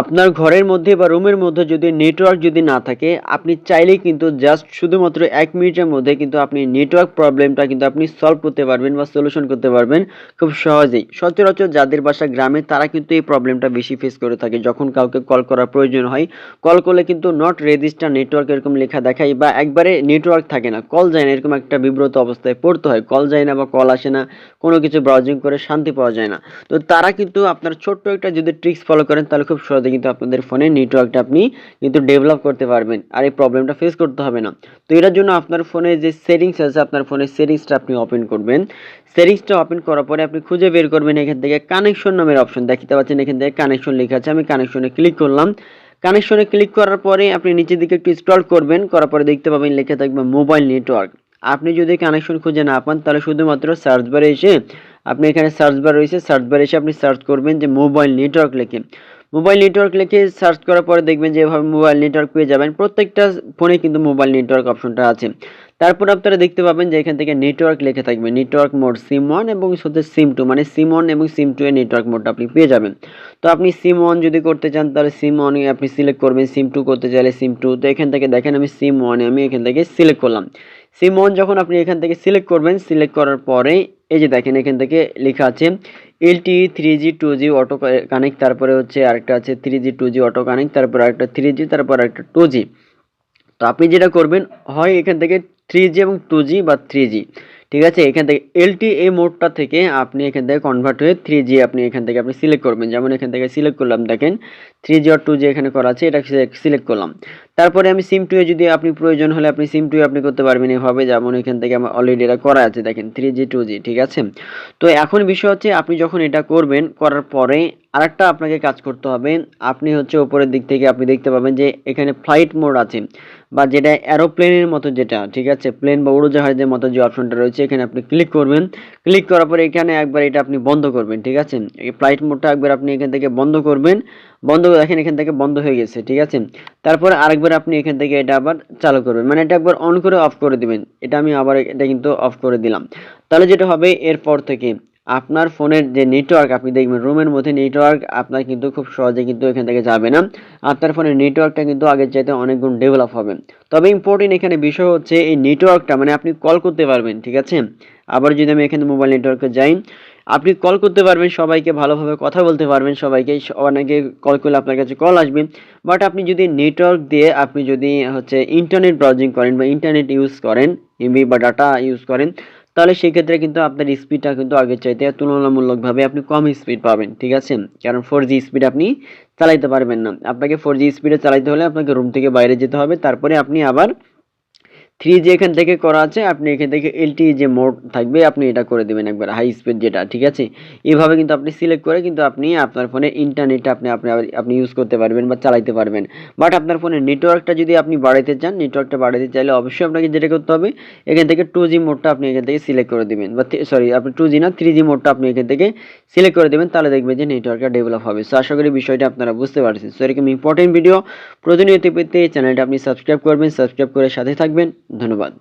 আপনার ঘরের মধ্যে বা রুমের মধ্যে যদি নেটওয়ার্ক যদি না থাকে, আপনি চাইলেই কিন্তু জাস্ট শুধুমাত্র এক মিনিটের মধ্যে কিন্তু আপনি নেটওয়ার্ক প্রবলেমটা কিন্তু আপনি সলভ করতে পারবেন বা সলিউশন করতে পারবেন খুব সহজেই। সচরাচর যাদের বাসা গ্রামে, তারা কিন্তু এই প্রবলেমটা বেশি ফেস করে থাকে যখন কাউকে কল করার প্রয়োজন হয়। কল করলে কিন্তু নট রেজিস্টার নেটওয়ার্ক এরকম লেখা দেখায় বা একবারে নেটওয়ার্ক থাকে না। কল যায় না, এরকম একটা বিব্রত অবস্থায় পড়তে হয়। কল যায় না বা কল আসে না। কোনো কিছু ব্রাউজিং করে শান্তি পাওয়া যায় না। তো তারা কিন্তু আপনার ছোট্ট একটা যদি ট্রিক্স ফলো করেন, তাহলে খুব সহজে কিন্তু আপনাদের ফোনে নেটওয়ার্কটা আপনি কিন্তু ডেভেলপ করতে পারবেন আর এই প্রবলেমটা ফেস করতে হবে না। তো এটার জন্য আপনার ফোনে যে সেটিংস আছে, আপনার ফোনের সেটিংসটা আপনি ওপেন করবেন। সেটিংসটা ওপেন করার পরে আপনি খুঁজে বের করবেন এখান থেকে কানেকশন নামের অপশন দেখতে পাচ্ছেন এখান থেকে কানেকশন লেখা আছে, আমি কানেকশনে ক্লিক করলাম। কানেকশনে ক্লিক করার পরে আপনি নিচের দিকে একটু স্ক্রল করবেন, করার পরে দেখতে পাবেন লেখা থাকবে মোবাইল নেটওয়ার্ক আপনি যদি কানেকশন খুঁজে না পান, তাহলে শুধুমাত্র সার্চ বারে এসে আপনি এখানে সার্চ বার রয়েছে সার্চ বারে এসে আপনি সার্চ করবেন যে মোবাইল নেটওয়ার্ক লিখে। মোবাইল নেটওয়ার্ক লিখে সার্চ করার পরে দেখবেন যে এভাবে মোবাইল নেটওয়ার্ক পেয়ে যাবেন। প্রত্যেকটা ফোনে কিন্তু মোবাইল নেটওয়ার্ক অপশনটা আছে। তারপর আপনারা দেখতে পাবেন যে এখান থেকে নেটওয়ার্ক লেখা থাকবে। নেটওয়ার্ক মোড সিম ওয়ান এবং সাথে সিম টু মানে সিম ওয়ান এবং সিম টু এর নেটওয়ার্ক মোডটা আপনি পেয়ে যাবেন। তো আপনি সিম ওয়ান যদি করতে চান, তাহলে সিম ওয়ানে আপনি সিলেক্ট করবেন। সিম টু করতে চাইলে সিম টু। তো এখান থেকে দেখেন আমি সিম ওয়ানে আমি এখান থেকে সিলেক্ট করলাম। সিম ওয়ান যখন আপনি এখান থেকে সিলেক্ট করবেন সিলেক্ট করার পরে, এই যে দেখেন, এখান থেকে লেখা আছে LT three G two G auto connect তারপরে হচ্ছে আরেকটা আছে three G two G auto connect তারপর আরেকটা থ্রি জি তারপর আরেকটা টু জি তো আপনি যেটা করবেন, হয় এখান থেকে থ্রি জি এবং টু জি বা থ্রি জি ঠিক আছে? এখান থেকে এলটি এই মোডটা থেকে আপনি এখান থেকে কনভার্ট হয়ে থ্রি জি আপনি এখান থেকে আপনি সিলেক্ট করবেন। যেমন এখান থেকে সিলেক্ট করলাম, দেখেন থ্রি জি আর টু জি এখানে করা আছে এটা সিলেক্ট করলাম। তারপরে আমি সিম টুয়ে যদি আপনি প্রয়োজন হলে আপনি সিম টুয়ে আপনি করতে পারবেন এভাবে। যেমন এখান থেকে আমার অলরেডি এটা করা আছে, দেখেন থ্রি জি টু জি ঠিক আছে? তো এখন বিষয় হচ্ছে আপনি যখন এটা করবেন, করার পরে আরেকটা আপনাকে কাজ করতে হবে। আপনি হচ্ছে উপরের দিক থেকে আপনি দেখতে পাবেন যে এখানে ফ্লাইট মোড আছে, বা যেটা অ্যারোপ্লেনের মতো যেটা, ঠিক আছে? প্লেন বা উড়োজাহাজের মতো যে অপশনটা রয়েছে এখানে আপনি ক্লিক করবেন। ক্লিক করার পরে এখানে একবার এটা আপনি বন্ধ করবেন, ঠিক আছে? এই ফ্লাইট মোডটা একবার আপনি এখান থেকে বন্ধ করবেন। বন্ধ দেখেন এখান থেকে বন্ধ হয়ে গেছে, ঠিক আছে? তারপর আরেকবার আপনি এখান থেকে এটা আবার চালু করবেন। মানে এটা একবার অন করে অফ করে দিবেন। এটা আমি আবার এটা কিন্তু অফ করে দিলাম। তাহলে যেটা হবে এরপর থেকে আপনার ফোনের যে নেটওয়ার্ক, আপনি দেখবেন রুমের মধ্যে নেটওয়ার্ক আপনার কিন্তু খুব সহজে কিন্তু এখান থেকে যাবে না। আপনার ফোনের নেটওয়ার্কটা কিন্তু আগের চাইতে অনেক গুণ ডেভেলপ হবে। তবে ইম্পর্টেন্ট এখানে বিষয় হচ্ছে এই নেটওয়ার্কটা মানে আপনি কল করতে পারবেন, ঠিক আছে? আবার যদি আমি এখানে মোবাইল নেটওয়ার্কে যাই, আপনি কল করতে পারবেন, সবাইকে ভালোভাবে কথা বলতে পারবেন, সবাইকে অনেকে কল করলে আপনার কাছে কল আসবে। বাট আপনি যদি নেটওয়ার্ক দিয়ে আপনি যদি হচ্ছে ইন্টারনেট ব্রাউজিং করেন বা ইন্টারনেট ইউজ করেন এমবি বা ডাটা ইউজ করেন তাহলে সেক্ষেত্রে কিন্তু আপনার স্পিডটা কিন্তু আগের চাইতে তুলনামূলকভাবে আপনি কম স্পিড পাবেন, ঠিক আছে? কারণ ফোর জি স্পিড আপনি চালাইতে পারবেন না। আপনাকে ফোর জি স্পিডে চালাইতে হলে আপনাকে রুম থেকে বাইরে যেতে হবে, তারপরে আপনি আবার থ্রি জি এখান থেকে করা আছে, আপনি এখান থেকে এলটি যে মোড থাকবে, আপনি এটা করে দেবেন একবার হাই স্পিড যেটা, ঠিক আছে? এইভাবে কিন্তু আপনি সিলেক্ট করে কিন্তু আপনি আপনার ফোনে ইন্টারনেটটা আপনি আপনি আপনি ইউজ করতে পারবেন বা চালাইতে পারবেন। বাট আপনার ফোনের নেটওয়ার্কটা যদি আপনি বাড়াইতে চান নেটওয়ার্কটা বাড়াইতে চাইলে অবশ্যই আপনাকে যেটা করতে হবে, এখান থেকে টু জি মোডটা আপনি এখান থেকে সিলেক্ট করে দেবেন। বা সরি আপনি টু জি না থ্রি জি মোডটা আপনি এখান থেকে সিলেক্ট করে দেবেন, তাহলে দেখবেন যে নেটওয়ার্কটা ডেভেলপ হবে। সো আশা করি বিষয়টা আপনারা বুঝতে পারছেন। সো এরকম ইম্পর্টেন্ট ভিডিও প্রতিনিয়ত পেতে চ্যানেলটা আপনি সাবস্ক্রাইব করবেন সাবস্ক্রাইব করে সাথে থাকবেন। ধন্যবাদ।